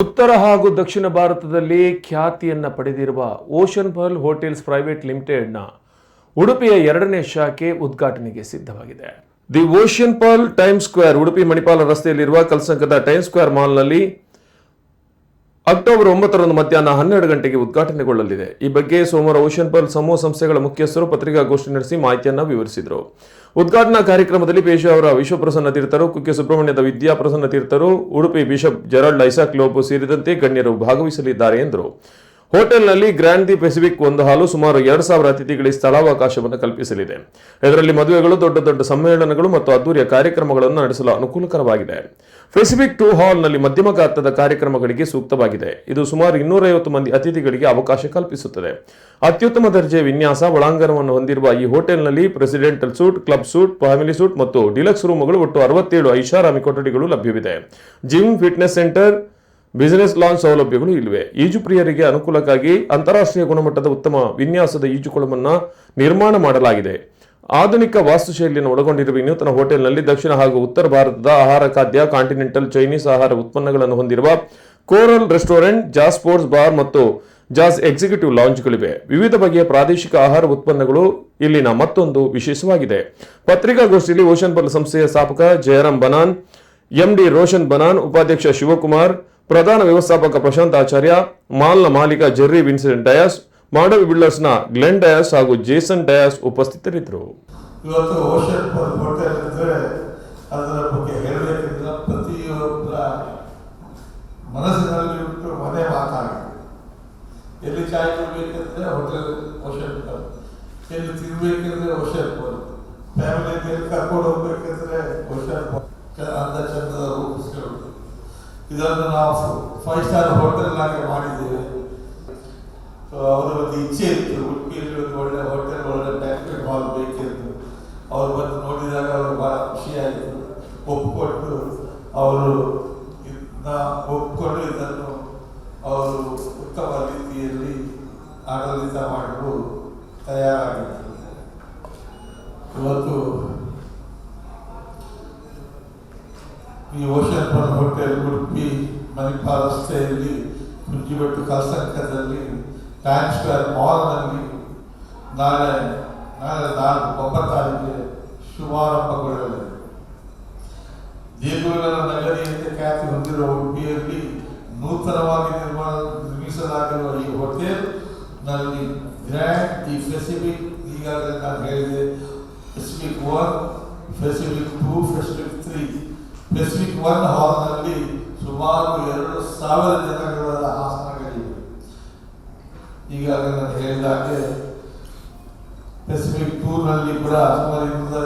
ಉತ್ತರ ಹಾಗೂ ದಕ್ಷಿಣ ಭಾರತದಲ್ಲಿ ಖ್ಯಾತಿಯನ್ನ ಪಡೆದಿರುವ ಓಷನ್ ಪರ್ಲ್ ಹೋಟೆಲ್ಸ್ ಪ್ರೈವೇಟ್ ಲಿಮಿಟೆಡ್ನ ಉಡುಪಿಯ ಎರಡನೇ ಶಾಖೆ ಉದ್ಘಾಟನೆಗೆ ಸಿದ್ಧವಾಗಿದೆ. The ocean pearl time square Udupi Manipal ರಸ್ತೆಯಲ್ಲಿರುವ ಕಲ್ಸಂಕದ ಟೈಮ್ ಸ್ಕ್ವೇರ್ ಮಾಲ್ನಲ್ಲಿ ಅಕ್ಟೋಬರ್ ಒಂಬತ್ತರಂದು ಮಧ್ಯಾಹ್ನ ಹನ್ನೆರಡು ಗಂಟೆಗೆ ಉದ್ಘಾಟನೆಗೊಳ್ಳಲಿದೆ. ಈ ಬಗ್ಗೆ ಸೋಮವಾರ ಓಷನ್ ಪರ್ಲ್ ಸಮೂಹ ಸಂಸ್ಥೆಗಳ ಮುಖ್ಯಸ್ಥರು ಪತ್ರಿಕಾಗೋಷ್ಠಿ ನಡೆಸಿ ಮಾಹಿತಿಯನ್ನು ವಿವರಿಸಿದರು. ಉದ್ಘಾಟನಾ ಕಾರ್ಯಕ್ರಮದಲ್ಲಿ ಪೇಶಾವರ ವಿಶ್ವಪ್ರಸನ್ನ ತೀರ್ಥರು, ಕುಕ್ಕೆ ಸುಬ್ರಹ್ಮಣ್ಯದ ವಿದ್ಯಾಪ್ರಸನ್ನ ತೀರ್ಥರು, ಉಡುಪಿ ಬಿಷಪ್ ಜೆರಾಲ್ಡ್ ಐಸಾಕ್ ಲೋಬು ಸೇರಿದಂತೆ ಗಣ್ಯರು ಭಾಗವಹಿಸಲಿದ್ದಾರೆ ಎಂದರು. ಹೋಟೆಲ್ನಲ್ಲಿ ಗ್ರ್ಯಾಂಡ್ ದಿ ಪೆಸಿಫಿಕ್ ಒಂದು ಹಾಲು ಸುಮಾರು ಎರಡು ಸಾವಿರ ಅತಿಥಿಗಳಿಗೆ ಸ್ಥಳಾವಕಾಶವನ್ನು ಕಲ್ಪಿಸಲಿದೆ. ಇದರಲ್ಲಿ ಮದುವೆಗಳು, ದೊಡ್ಡ ದೊಡ್ಡ ಸಮ್ಮೇಳನಗಳು ಮತ್ತು ಅದ್ದೂರಿಯ ಕಾರ್ಯಕ್ರಮಗಳನ್ನು ನಡೆಸಲು ಅನುಕೂಲಕರವಾಗಿದೆ. ಪೆಸಿಫಿಕ್ ಟೂ ಹಾಲ್ನಲ್ಲಿ ಮಧ್ಯಮ ಗಾತ್ರದ ಕಾರ್ಯಕ್ರಮಗಳಿಗೆ ಸೂಕ್ತವಾಗಿದೆ. ಇದು ಸುಮಾರು ಇನ್ನೂರೈವತ್ತು ಮಂದಿ ಅತಿಥಿಗಳಿಗೆ ಅವಕಾಶ ಕಲ್ಪಿಸುತ್ತದೆ. ಅತ್ಯುತ್ತಮ ದರ್ಜೆಯ ವಿನ್ಯಾಸ, ಒಳಾಂಗಣವನ್ನು ಹೊಂದಿರುವ ಈ ಹೋಟೆಲ್ನಲ್ಲಿ presidential suite, club suite, family suite ಮತ್ತು ಡಿಲಕ್ಸ್ ರೂಮ್ಗಳು ಒಟ್ಟು ಅರವತ್ತೇಳು ಐಷಾರಾಮಿ ಕೊಠಡಿಗಳು ಲಭ್ಯವಿದೆ. Gym, fitness centre business lounge ಸೌಲಭ್ಯಗಳು ಇಲ್ಲಿವೆ. ಈಜು ಪ್ರಿಯರಿಗೆ ಅನುಕೂಲಕ್ಕಾಗಿ ಅಂತಾರಾಷ್ಟ್ರೀಯ ಗುಣಮಟ್ಟದ ಉತ್ತಮ ವಿನ್ಯಾಸದ ಈಜುಕೊಳವನ್ನು ನಿರ್ಮಾಣ ಮಾಡಲಾಗಿದೆ. ಆಧುನಿಕ ವಾಸ್ತುಶೈಲಿಯನ್ನು ಒಳಗೊಂಡಿರುವ ಈ ನೂತನ ಹೋಟೆಲ್ನಲ್ಲಿ ದಕ್ಷಿಣ ಹಾಗೂ ಉತ್ತರ ಭಾರತದ ಆಹಾರ, ಖಾದ್ಯ, ಕಾಂಟಿನೆಂಟಲ್ ಚೈನೀಸ್ ಆಹಾರ ಉತ್ಪನ್ನಗಳನ್ನು ಹೊಂದಿರುವ coral restaurant jazz sports bar ಮತ್ತು ಜಾಸ್ ಎಕ್ಸಿಕ್ಯೂಟಿವ್ ಲಾಂಜ್ಗಳಿವೆ ವಿವಿಧ ಬಗೆಯ ಪ್ರಾದೇಶಿಕ ಆಹಾರ ಉತ್ಪನ್ನಗಳು ಇಲ್ಲಿನ ಮತ್ತೊಂದು ವಿಶೇಷವಾಗಿದೆ. ಪತ್ರಿಕಾಗೋಷ್ಠಿಯಲ್ಲಿ ಓಷನ್ ಬಲ್ ಸಂಸ್ಥೆಯ ಸ್ಥಾಪಕ ಜಯರಾಮ್ ಬನಾನ್, ಎಂಡಿ ರೋಷನ್ ಬನಾನ್, ಉಪಾಧ್ಯಕ್ಷ ಶಿವಕುಮಾರ್ ಪ್ರಧಾನ ವ್ಯವಸ್ಥಾಪಕ ಪ್ರಶಾಂತ್ ಆಚಾರ್ಯ, ಮಾಲ್ನ ಮಾಲೀಕ ಜೆರ್ರಿ ವಿನ್ಸೆಂಟ್ ಡಯಾಸ್ ಮಾಡವಿ ಬಿಲ್ಡರ್ಸ್ನ ಗ್ಲೆನ್ ಡಯಾಸ್ ಹಾಗೂ ಜೇಸನ್ ಡಯಾಸ್ ಉಪಸ್ಥಿತರಿದ್ದರು. ಇವತ್ತು ಓಷನ್ ಅಂದರೆ ಬಗ್ಗೆ ಮನಸ್ಸಿನಲ್ಲಿ ಮಾತಾಗಿದೆ ಎಲ್ಲಿ ಚಾಯ್ ಕುಡಿಬೇಕಂದ್ರೆ ಹೋಟೆಲ್ ಓಷನ್ ಎಲ್ಲಿ ತಿನ್ಬೇಕಂದ್ರೆ ಓಷನ್ ಫ್ಯಾಮಿಲಿ ಕರ್ಕೊಂಡು ಹೋಗ್ಬೇಕಂದ್ರೆ ಇದನ್ನು ನಾವು ಫೈವ್ ಸ್ಟಾರ್ ಹೋಟೆಲ್ನಾಗೆ ಮಾಡಿದ್ದೇವೆ. ಅವರು ಅವರ ಒಂದು ಇಚ್ಛೆ ಇತ್ತು. ಉಡುಪಿಯಲ್ಲಿ ಒಂದು ಒಳ್ಳೆ ಹೋಟೆಲ್ ಒಳ್ಳೆ ಬ್ಯಾಂಕ್ವೆಟ್ ಹಾಲ್ ಬೇಕಿತ್ತು. ಅವರು ಬಂದು ನೋಡಿದಾಗ ಅವರು ಬಹಳ ಖುಷಿಯಾಯಿತು. ಒಪ್ಪಿಕೊಟ್ಟು ಅವರು ಇದನ್ನ ಒಪ್ಪಿಕೊಂಡು ಇದನ್ನು ಅವರು ಉತ್ತಮ ರೀತಿಯಲ್ಲಿ ಆಡಳಿತ ಮಾಡಲು ತಯಾರಾಗಿದ್ದಾರೆ. ಇವತ್ತು ಈ ocean pearl hotel Udupi Manipal ರಸ್ತೆಯಲ್ಲಿ ಕುಂಜಿಬೆಟ್ಟು ಕಲ್ಸಂಕದಲ್ಲಿ ಟೈಮ್ ಸ್ಕ್ವೇರ್ ಮಾಲ್ನಲ್ಲಿ ನಾಳೆ ನಾಳೆ ನಾಲ್ಕು ಒಂಬತ್ತಾರಿಗೆ ಶುಭಾರಂಭಗೊಳ್ಳಲಿದೆ ದೇಗುಲಗಳ ನಗರಿ ಅಂತ ಖ್ಯಾತಿ ಹೊಂದಿರುವ ಉಡುಪಿಯಲ್ಲಿ ನೂತನವಾಗಿ ನಿರ್ಮಾಣ ನಿರ್ಮಿಸಲಾಗಿರುವ ಈ ಹೋಟೆಲ್ನಲ್ಲಿ ಗ್ರ್ಯಾಂಡ್ ದಿ ಫೆಸಿಫಿಕ್ ಈಗಾಗಲೇ ನಾನು ಹೇಳಿದೆ Pacific one Pacific two Pacific three Pacific one ಹಾಲ್ನಲ್ಲಿ ಸುಮಾರು ಎರಡು ಸಾವಿರ ಜನಗಳ ಆಸನಗಳಿವೆ ಈಗಾಗಲೇ ನಾನು ಹೇಳಿದಾಗೆ ಪೆಸಿಫಿಕ್ ಟೂರ್ನಲ್ಲಿ ಕೂಡ ಸುಮಾರು ಇನ್ನೂರ